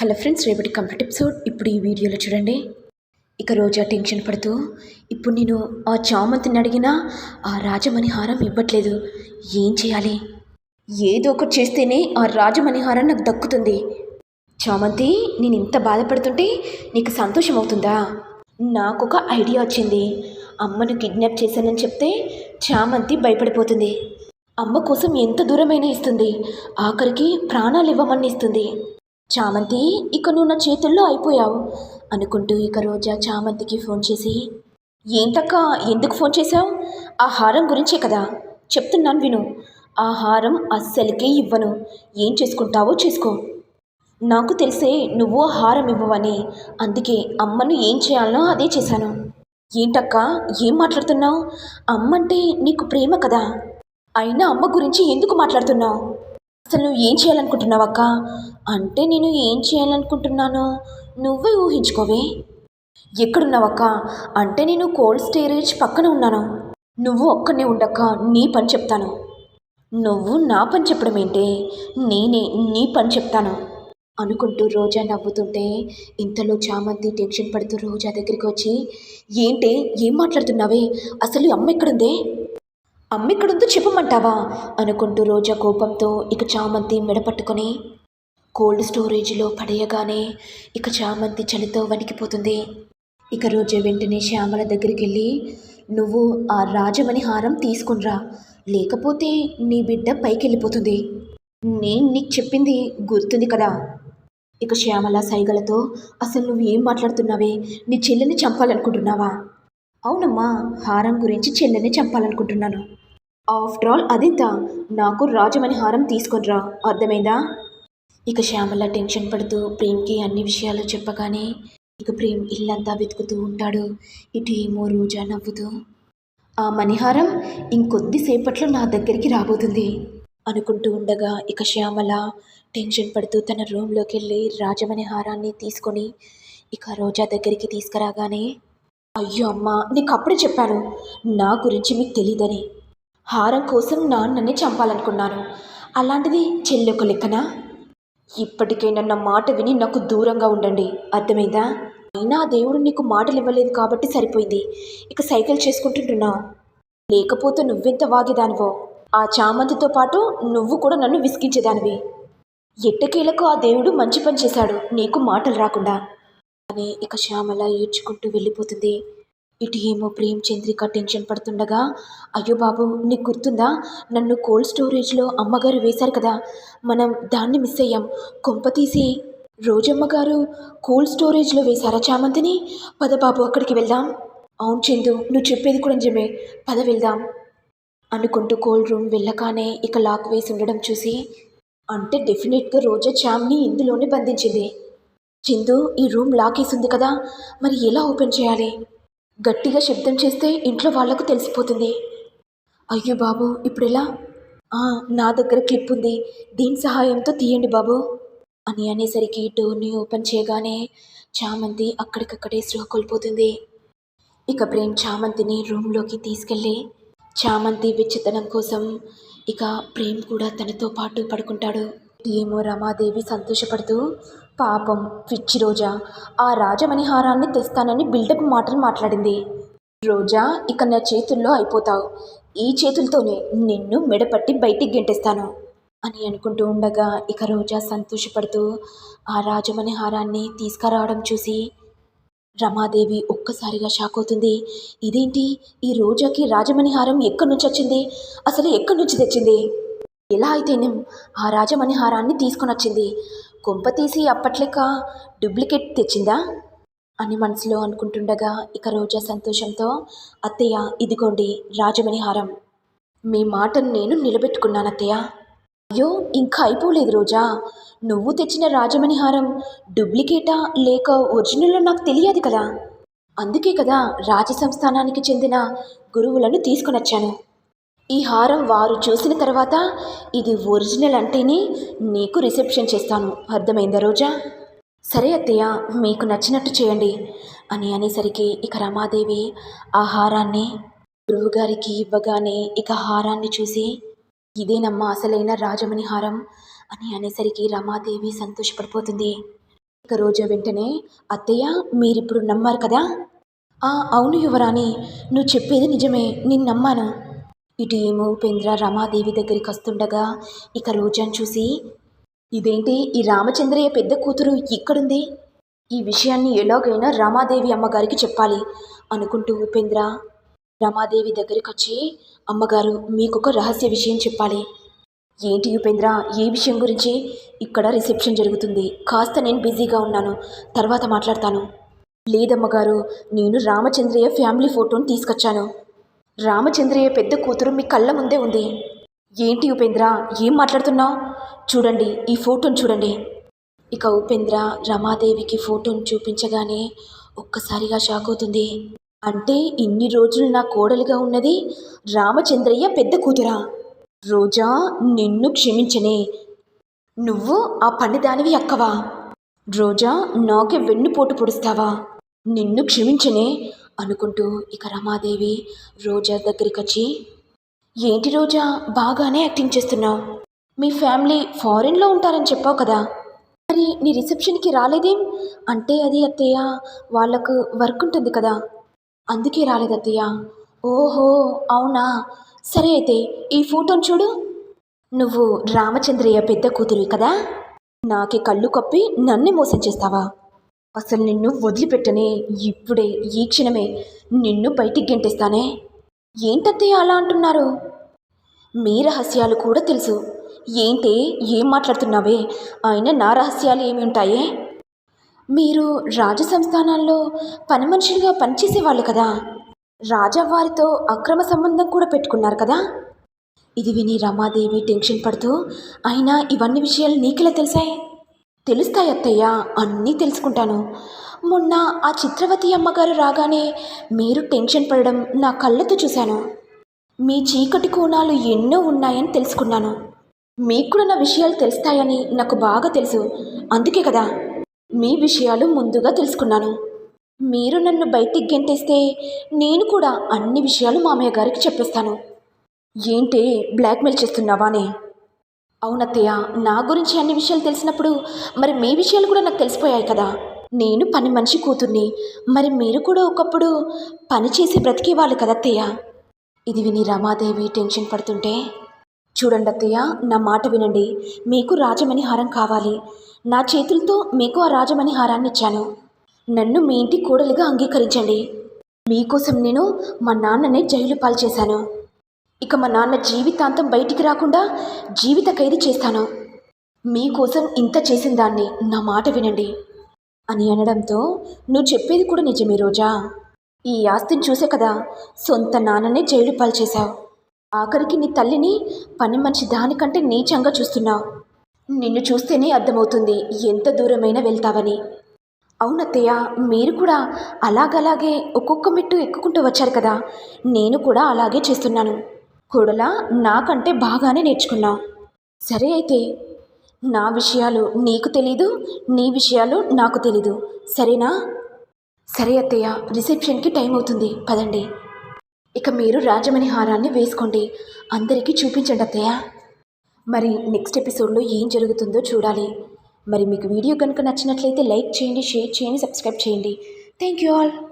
Hello friends రేపటి complete episode. ఇప్పుడు ఈ వీడియోలో చూడండి. ఇక రోజా టెన్షన్ పడుతూ ఇప్పుడు నేను ఆ చామంతిని అడిగినా ఆ రాజమణిహారం ఇవ్వట్లేదు. ఏం చేయాలి? ఏదో ఒకటి చేస్తేనే ఆ రాజమణిహారం నాకు దక్కుతుంది. చామంతి నేను ఇంత బాధపడుతుంటే నీకు సంతోషం అవుతుందా? నాకు ఒక ఐడియా వచ్చింది. అమ్మను కిడ్నాప్ చేశానని చెప్తే చామంతి భయపడిపోతుంది. అమ్మ కోసం ఎంత దూరమైనా ఇస్తుంది. ఆఖరికి ప్రాణాలు ఇవ్వమని ఇస్తుంది. చామంతి ఇక నువ్వు నా చేతుల్లో అయిపోయావు అనుకుంటూ ఇక రోజా చామంతికి ఫోన్ చేసి ఏంటక్క ఎందుకు ఫోన్ చేశావు? ఆ హారం గురించే కదా. చెప్తున్నాను విను. ఆ హారం అస్సలకే ఇవ్వను. ఏం చేసుకుంటావో చేసుకో. నాకు తెలిసే నువ్వు హారం ఇవ్వవని. అందుకే అమ్మను ఏం చేయాలనో అదే చేశాను. ఏంటక్క ఏం మాట్లాడుతున్నావు? అమ్మంటే నీకు ప్రేమ కదా. అయినా అమ్మ గురించి ఎందుకు మాట్లాడుతున్నావు? అసలు నువ్వు ఏం చేయాలనుకుంటున్నావు అక్క? అంటే నేను ఏం చేయాలనుకుంటున్నానో నువ్వే ఊహించుకోవే. ఎక్కడున్నావక్క అంటే నేను కోల్డ్ స్టోరేజ్ పక్కన ఉన్నాను. నువ్వు ఒక్కనే ఉండక్క నీ పని చెప్తాను. నువ్వు నా పని చెప్పడం ఏంటే? నేనే నీ పని చెప్తాను. అనుకుంటూ రోజా నవ్వుతుంటే ఇంతలో చామంతి టెన్షన్ పడుతూ రోజా దగ్గరికి వచ్చి ఏంటే ఏం మాట్లాడుతున్నావే? అసలు అమ్మ ఎక్కడుందే? అమ్మిక్కడుందో చెప్పమంటావా? అనుకుంటూ రోజా కోపంతో ఇక చామంతి మెడపట్టుకొని కోల్డ్ స్టోరేజ్లో పడేయగానే ఇక చామంతి చలితో వణికిపోతుంది. ఇక రోజు వెంటనే శ్యామల దగ్గరికి వెళ్ళి నువ్వు ఆ రాజమణి హారం తీసుకునిరా. లేకపోతే నీ బిడ్డ పైకి వెళ్ళిపోతుంది నేను నీకు చెప్పింది గుర్తుంది కదా ఇక శ్యామల సైగలతో అసలు నువ్వు ఏం మాట్లాడుతున్నావే? నీ చెల్లెని చంపాలనుకుంటున్నావా అవునమ్మా హారం గురించి చెల్లెని చంపాలనుకుంటున్నాను. ఆఫ్టర్ ఆల్ అదింత నాకు రాజమణి హారం తీసుకొనిరా. అర్థమైందా? ఇక శ్యామల టెన్షన్ పడుతూ ప్రేమ్కి అన్ని విషయాలు చెప్పగానే ఇక ప్రేమ్ ఇల్లంతా వెతుకుతూ ఉంటాడు. ఇటు ఏమో రోజా నవ్వుతూ ఆ మణిహారం ఇంకొద్దిసేపట్లో నా దగ్గరికి రాబోతుంది అనుకుంటూ ఉండగా ఇక శ్యామల టెన్షన్ పడుతూ తన రూమ్లోకి వెళ్ళి రాజమణి హారాన్ని తీసుకొని ఇక రోజా దగ్గరికి తీసుకురాగానే అయ్యో అమ్మ నీకు అప్పుడే చెప్పాను. నా గురించి మీకు తెలియదని హారం కోసం నాన్నని చంపాలనుకున్నాను. అలాంటిది చెల్లొక లెక్కనా? ఇప్పటికైనా నా మాట విని నాకు దూరంగా ఉండండి. అర్థమైందా? అయినా ఆ దేవుడు నీకు మాటలు ఇవ్వలేదు కాబట్టి సరిపోయింది. ఇక సైకిల్ చేసుకుంటుంటున్నావు లేకపోతే నువ్వెంత వాగేదానివో? ఆ చామంతితో పాటు నువ్వు కూడా నన్ను విసిగించేదానివి. ఎట్టకేలకు ఆ దేవుడు మంచి పని చేశాడు. నీకు మాటలు రాకుండా. అని ఇక శ్యామల ఏడ్చుకుంటూ వెళ్ళిపోతుంది. ఇటు ఏమో ప్రేమ్ చంద్రిక టెన్షన్ పడుతుండగా అయ్యో బాబు నీకు గుర్తుందా? నన్ను కోల్డ్ స్టోరేజ్లో అమ్మగారు వేశారు కదా మనం దాన్ని మిస్ అయ్యాం. కొంప తీసి రోజమ్మ గారు కోల్డ్ స్టోరేజ్లో వేశారా చామంతిని? పద బాబు అక్కడికి వెళ్దాం. అవును చందు నువ్వు చెప్పేది కూడా నిజమే. పద వెళ్దాం అనుకుంటూ కోల్డ్ రూమ్ వెళ్ళగానే ఇక లాక్ వేసి ఉండడం చూసి అంటే డెఫినెట్గా రోజా చామ్ని ఇందులోనే బంధించింది. చందు ఈ రూమ్ లాక్ వేసి ఉంది కదా మరి ఎలా ఓపెన్ చేయాలి? గట్టిగా శబ్దం చేస్తే ఇంట్లో వాళ్ళకు తెలిసిపోతుంది. అయ్యో బాబు ఇప్పుడు ఎలా నా దగ్గర క్లిప్ ఉంది. దీని సహాయంతో తీయండి బాబు. అని అనేసరికి డోర్ని ఓపెన్ చేయగానే చామంతి అక్కడికక్కడే స్పృహ కోల్పోతుంది. ఇక ప్రేమ్ చామంతిని రూమ్లోకి తీసుకెళ్ళి చామంతి విచ్చితనం కోసం ఇక ప్రేమ్ కూడా తనతో పాటు పడుకుంటాడు. ఏమో రమాదేవి సంతోషపడుతూ పాపం పిచ్చి రోజా. ఆ రాజమణిహారాన్ని తెస్తానని బిల్డప్ మాటలు మాట్లాడింది. రోజా ఇక నా చేతుల్లో అయిపోతావు. ఈ చేతులతోనే నిన్ను మెడపట్టి బయటికి గెంటేస్తాను అని అనుకుంటూ ఉండగా ఇక రోజా సంతోషపడుతూ ఆ రాజమణిహారాన్ని తీసుకురావడం చూసి రమాదేవి ఒక్కసారిగా షాక్ అవుతుంది. ఇదేంటి? ఈ రోజాకి రాజమణిహారం ఎక్కడి నుంచి వచ్చింది? అసలు ఎక్కడి నుంచి తెచ్చింది? ఎలా అయితేనేం? ఆ రాజమణిహారాన్ని తీసుకొని వచ్చింది. కొంపతీసి అప్పట్లేక డూప్లికేట్ తెచ్చిందా? అని మనసులో అనుకుంటుండగా ఇక రోజా సంతోషంతో అత్తయ్య ఇదిగోండి రాజమణి హారం మీ మాటను నేను నిలబెట్టుకున్నాను అత్తయ్య. అయ్యో ఇంకా అయిపోలేదు రోజా. నువ్వు తెచ్చిన రాజమణి హారం డూప్లికేటా లేక ఒరిజినల్లో నాకు తెలియదు కదా. అందుకే కదా రాజ సంస్థానానికి చెందిన గురువులను తీసుకొనొచ్చాను. ఈ హారం వారు చూసిన తర్వాత ఇది ఒరిజినల్ అంటేనే నీకు రిసెప్షన్ చేస్తాను. అర్థమైందా రోజా? సరే అత్తయ్య మీకు నచ్చినట్టు చేయండి అని అనేసరికి ఇక రమాదేవి ఆ హారాన్ని గురువుగారికి ఇవ్వగానే ఇక హారాన్ని చూసి ఇదేనమ్మా అసలైన రాజమణి హారం అని అనేసరికి రమాదేవి సంతోషపడిపోతుంది. ఇక రోజా వెంటనే అత్తయ్య మీరిప్పుడు నమ్మారు కదా? ఆ అవును యువరాణి నువ్వు చెప్పేది నిజమే నేను నమ్మాను. ఇటు ఏమో ఉపేంద్ర రమాదేవి దగ్గరికి వస్తుండగా ఇక రోజాను చూసి ఇదేంటి? ఈ రామచంద్రయ్య పెద్ద కూతురు ఇక్కడుంది? ఈ విషయాన్ని ఎలాగైనా రమాదేవి అమ్మగారికి చెప్పాలి అనుకుంటూ ఉపేంద్ర రమాదేవి దగ్గరికి వచ్చి అమ్మగారు మీకొక రహస్య విషయం చెప్పాలి. ఏంటి ఉపేంద్ర? ఏ విషయం గురించి? ఇక్కడ రిసెప్షన్ జరుగుతుంది. కాస్త నేను బిజీగా ఉన్నాను. తర్వాత మాట్లాడతాను. లేదమ్మగారు నేను రామచంద్రయ్య ఫ్యామిలీ ఫోటోని తీసుకొచ్చాను. రామచంద్రయ్య పెద్ద కూతురు మీ కళ్ళ ముందే ఉంది. ఏంటి ఉపేంద్ర? ఏం మాట్లాడుతున్నావు చూడండి ఈ ఫోటోని చూడండి. ఇక ఉపేంద్ర రమాదేవికి ఫోటోని చూపించగానే ఒక్కసారిగా షాక్ అవుతుంది. అంటే ఇన్ని రోజులు నా కోడలిగా ఉన్నది రామచంద్రయ్య పెద్ద కూతురా? రోజా నిన్ను క్షమించనే. నువ్వు ఆ పనిదానివి అక్కవా? రోజా నాకే వెన్నుపోటు పొడుస్తావా? నిన్ను క్షమించనే. అనుకుంటూ ఇక రమాదేవి రోజా దగ్గరికి వచ్చి ఏంటి రోజా బాగానే యాక్టింగ్ చేస్తున్నావు? మీ ఫ్యామిలీ ఫారిన్లో ఉంటారని చెప్పావు కదా. మరి నీ రిసెప్షన్కి రాలేదేం? అంటే అది అత్తయ్య వాళ్ళకు వర్క్ ఉంటుంది కదా. అందుకే రాలేదు అత్తయ్య. ఓహో అవునా? సరే అయితే ఈ ఫోటోని చూడు. నువ్వు రామచంద్రయ్య పెద్ద కూతురు కదా. నాకే కళ్ళు కప్పి నన్నే మోసం చేస్తావా? అసలు నిన్ను వదిలిపెట్టనే ఇప్పుడే ఈ క్షణమే నిన్ను బయటికి గెంటేస్తానే. ఏంటత్తయ్య అలా అంటున్నారు? మీ రహస్యాలు కూడా తెలుసు. ఏంటి ఏం మాట్లాడుతున్నావే? ఆయన నా రహస్యాలు ఏమి ఉంటాయే? మీరు రాజ సంస్థానాల్లో పని మనుషులుగా పనిచేసేవాళ్ళు కదా? రాజావారితో అక్రమ సంబంధం కూడా పెట్టుకున్నారు కదా? ఇది విని రమాదేవి టెన్షన్ పడుతూ అయినా ఇవన్నీ విషయాలు నీకెలా తెలిసాయి? తెలుస్తాయి అత్తయ్య అన్నీ తెలుసుకుంటాను. మొన్న ఆ చిత్రవతి అమ్మగారు రాగానే మీరు టెన్షన్ పడడం నా కళ్ళతో చూశాను. మీ చీకటి కోణాలు ఎన్నో ఉన్నాయని తెలుసుకున్నాను. మీకు కూడా నా విషయాలు తెలుస్తాయని నాకు బాగా తెలుసు. అందుకే కదా మీ విషయాలు ముందుగా తెలుసుకున్నాను. మీరు నన్ను బయటికి గెంటేస్తే నేను కూడా అన్ని విషయాలు మామయ్య గారికి చెప్పేస్తాను. ఏంటి బ్లాక్మెయిల్ చేస్తున్నావానే? అవునత్తయ్య నా గురించి అన్ని విషయాలు తెలిసినప్పుడు మరి మీ విషయాలు కూడా నాకు తెలిసిపోయాయి కదా. నేను పని మనిషి కూతుర్ని. మరి మీరు కూడా ఒకప్పుడు పని చేసి బ్రతికేవాళ్ళు కదత్తయ్య. ఇది విని రమాదేవి టెన్షన్ పడుతుంటే చూడండి అత్తయ్య నా మాట వినండి. మీకు రాజమణి హారం కావాలి. నా చేతులతో మీకు ఆ రాజమణి హారాన్ని ఇచ్చాను నన్ను మీ ఇంటి కోడలిగా అంగీకరించండి. మీకోసం నేను మా నాన్ననే జైలు పాలు చేశాను. ఇక మా నాన్న జీవితాంతం బయటికి రాకుండా జీవిత ఖైదు చేస్తాను. మీకోసం ఇంత చేసిన దాన్ని నా మాట వినండి అని అనడంతో నువ్వు చెప్పేది కూడా నిజమే రోజా. ఈ ఆస్తిని చూసే కదా సొంత నాన్ననే జైలు పాలు చేశావు. ఆఖరికి నీ తల్లిని పని మనిషి దానికంటే నీచంగా చూస్తున్నావు. నిన్ను చూస్తేనే అర్థమవుతుంది ఎంత దూరమైనా వెళ్తావని. అవునత్తయ్య మీరు కూడా అలాగలాగే ఒక్కొక్క మెట్టు ఎక్కుకుంటూ వచ్చారు కదా. నేను కూడా అలాగే చేస్తున్నాను. కొడలా నాకంటే బాగానే నేర్చుకున్నావు. సరే అయితే నా విషయాలు నీకు తెలీదు నీ విషయాలు నాకు తెలీదు. సరేనా? సరే అత్తయ్య రిసెప్షన్కి టైం అవుతుంది. పదండి. ఇక మీరు రాజమణి హారాన్ని వేసుకోండి. అందరికీ చూపించండి అత్తయ్య. మరి నెక్స్ట్ ఎపిసోడ్లో ఏం జరుగుతుందో చూడాలి. మరి మీకు వీడియో కనుక నచ్చినట్లయితే లైక్ చేయండి షేర్ చేయండి సబ్స్క్రైబ్ చేయండి. Thank you all.